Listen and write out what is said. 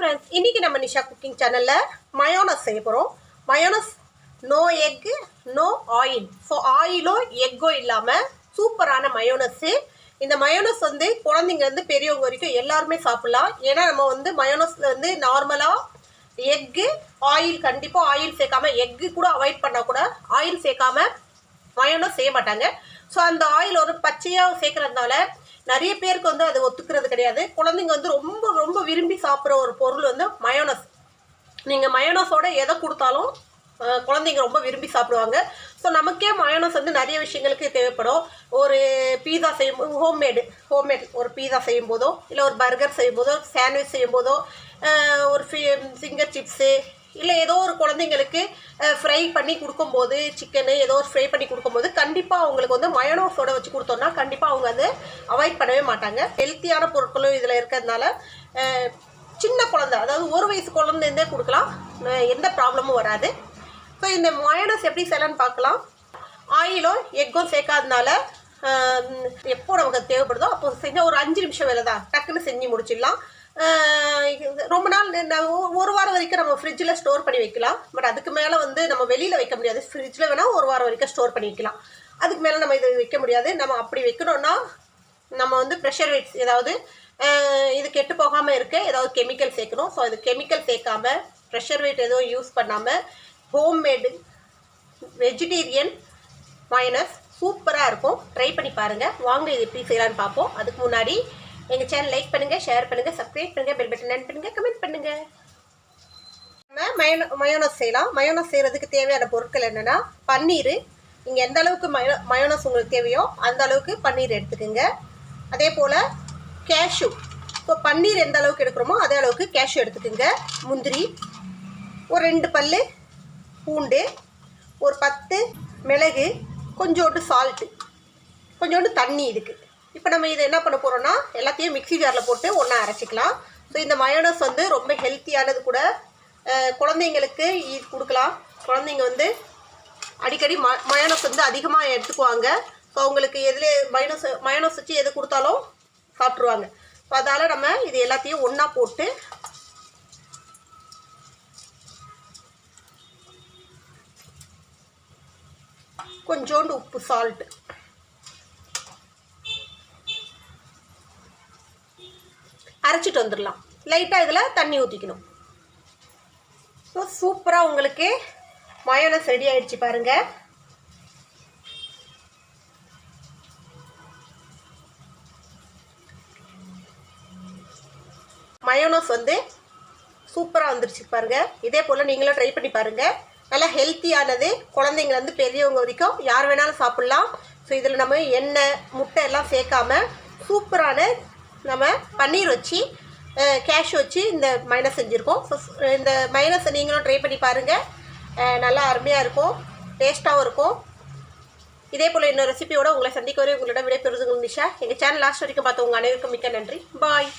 Friends இன்னைக்கு நம்ம Nisha cooking சேனலில் மயோனஸ் செய்ய போகிறோம் mayonnaise no egg no oil so ஆயிலோ எக்கோ இல்லாமல் சூப்பரான மயோனஸ்ஸு இந்த மயோனஸ் வந்து குழந்தைங்க பெரியவங்க வரைக்கும் எல்லாருமே சாப்பிட்லாம். ஏன்னா நம்ம வந்து மயோனஸில் வந்து நார்மலாக எக்கு ஆயில் கண்டிப்பாக ஆயில் சேர்க்காம எக்கு கூட அவாய்ட் பண்ணால் கூட ஆயில் சேர்க்காம மயோனஸ் செய்ய மாட்டாங்க. ஸோ அந்த ஆயில் ஒரு பச்சையாக சேர்க்குறதுனால நிறைய பேருக்கு வந்து அது ஒத்துக்கிறது கிடையாது. குழந்தைங்க வந்து ரொம்ப ரொம்ப விரும்பி சாப்பிட்ற ஒரு பொருள் வந்து மயோனஸ் நீங்கள் மயோனஸோட எதை கொடுத்தாலும் குழந்தைங்க ரொம்ப விரும்பி சாப்பிடுவாங்க. ஸோ நமக்கே மயோனஸ் வந்து நிறைய விஷயங்களுக்கு தேவைப்படும். ஒரு பீஸா செய்யும் ஹோம்மேடு ஹோம்மேட் ஒரு பீஸா செய்யும் போதோ இல்லை ஒரு பர்கர் செய்யும் போதோ சாண்ட்விச் செய்யும் போதோ அஹ், ஒரு ஃபிங்கர் சிப்ஸு இல்லை ஏதோ ஒரு குழந்தைங்களுக்கு ஃப்ரை பண்ணி கொடுக்கும்போது சிக்கனு ஏதோ ஒரு ஃப்ரை பண்ணி கொடுக்கும்போது கண்டிப்பாக அவங்களுக்கு வந்து மயனோஸோட வச்சு கொடுத்தோம்னா கண்டிப்பாக அவங்க அதை அவாய்ட் பண்ணவே மாட்டாங்க. ஹெல்த்தியான பொருட்களும் இதில் இருக்கிறதுனால சின்ன குழந்தை அதாவது ஒரு வயசு குழந்தைந்தே கொடுக்கலாம். எந்த ப்ராப்ளமும் வராது. ஸோ இந்த மயோனஸ் எப்படி செய்யலான்னு பார்க்கலாம். ஆயிலும் எக்கும் சேர்க்காதனால எப்போ நமக்கு தேவைப்படுதோ அப்போ செஞ்சால் ஒரு அஞ்சு நிமிஷம் வேலை தான் டக்குன்னு செஞ்சு முடிச்சிடலாம். ரொம்ப நாள் ஒரு வாரம் வரைக்கும் நம்ம ஃப்ரிட்ஜில் ஸ்டோர் பண்ணி வைக்கலாம். பட் அதுக்கு மேலே வந்து நம்ம வெளியில் வைக்க முடியாது. ஃப்ரிட்ஜில் வேணால் ஒரு வாரம் வரைக்கும் ஸ்டோர் பண்ணி வைக்கலாம். அதுக்கு மேலே நம்ம இது வைக்க முடியாது. நம்ம அப்படி வைக்கணும்னா நம்ம வந்து ப்ரெஷர் வெயிட்ஸ் ஏதாவது இது கெட்டு போகாமல் இருக்க ஏதாவது கெமிக்கல் சேர்க்கணும். ஸோ இது கெமிக்கல் சேர்க்காம ப்ரெஷர் வெயிட் எதுவும் யூஸ் பண்ணாமல் ஹோம்மேடு வெஜிடேரியன் மைனஸ் சூப்பராக இருக்கும். ட்ரை பண்ணி பாருங்கள் வாங்க இது எப்படி செய்யலான்னு பார்ப்போம். அதுக்கு முன்னாடி எங்கள் சேனல் லைக் பண்ணுங்கள் ஷேர் பண்ணுங்கள் சப்ஸ்கிரைப் பண்ணுங்கள் பெல் பட்டன் ஆன் பண்ணுங்கள் கமெண்ட் பண்ணுங்கள் நம்ம மயோனோ மயோனஸ் செய்யலாம். மயோனஸ் செய்கிறதுக்கு தேவையான பொருட்கள் என்னென்னா பன்னீர். நீங்கள் எந்த அளவுக்கு மயோ மயோனஸ் உங்களுக்கு தேவையோ அந்த அளவுக்கு பன்னீர் எடுத்துக்கோங்க. அதே போல் கேஷ்யூ இப்போ பன்னீர் எந்த அளவுக்கு எடுக்கிறோமோ அதே அளவுக்கு கேஷ்யூ எடுத்துக்கோங்க. முந்திரி ஒரு ரெண்டு பல் பூண்டு ஒரு பத்து மிளகு கொஞ்சோண்டு சால்ட்டு கொஞ்சோண்டு தண்ணி இதுக்கு. இப்போ நம்ம இதை என்ன பண்ண போகிறோம்னா எல்லாத்தையும் மிக்ஸி ஜாரில் போட்டு ஒன்றா அரைச்சிக்கலாம். ஸோ இந்த மயோனஸ் வந்து ரொம்ப ஹெல்த்தியானது கூட குழந்தைங்களுக்கு இது கொடுக்கலாம். குழந்தைங்க வந்து அடிக்கடி ம மயோனஸ் வந்து அதிகமாக எடுத்துக்குவாங்க. ஸோ அவங்களுக்கு எதில் மயோனஸ் மயோனஸ் வச்சு எது கொடுத்தாலும் சாப்பிட்ருவாங்க ஸோ அதால் நம்ம இது எல்லாத்தையும் ஒன்றா போட்டு கொஞ்சோண்டு உப்பு சால்ட்டு அரைச்சிட்டு வந்துடலாம். லைட்டாக இதில் தண்ணி ஊற்றிக்கணும் ஸோ சூப்பராக உங்களுக்கு மயோனஸ் ரெடி ஆகிடுச்சு பாருங்கள் மயோனஸ் வந்து சூப்பராக வந்துருச்சு பாருங்கள் இதே போல் நீங்களும் ட்ரை பண்ணி பாருங்கள் நல்லா ஹெல்த்தியானது குழந்தைங்கலேருந்து பெரியவங்க வரைக்கும் யார் வேணாலும் சாப்பிட்லாம். ஸோ இதில் நம்ம எண்ணெய் முட்டை எல்லாம் சேர்க்காம சூப்பரான நம்ம பன்னீர் வச்சு கேஷ் வச்சு இந்த மைனஸ் செஞ்சுருக்கோம். ஸோ இந்த மைனஸை நீங்களும் ட்ரை பண்ணி பாருங்கள் நல்லா அருமையாக இருக்கும். டேஸ்ட்டாகவும் இருக்கும். இதே போல் இன்னொரு ரெசிபியோட உங்களை சந்திக்க வரை உங்களோட விடைபெறுவது நிஷா. எங்கள் சேனல் லாஸ்ட் வரைக்கும் பார்த்து உங்கள் அனைவருக்கும் மிக்க நன்றி. பாய்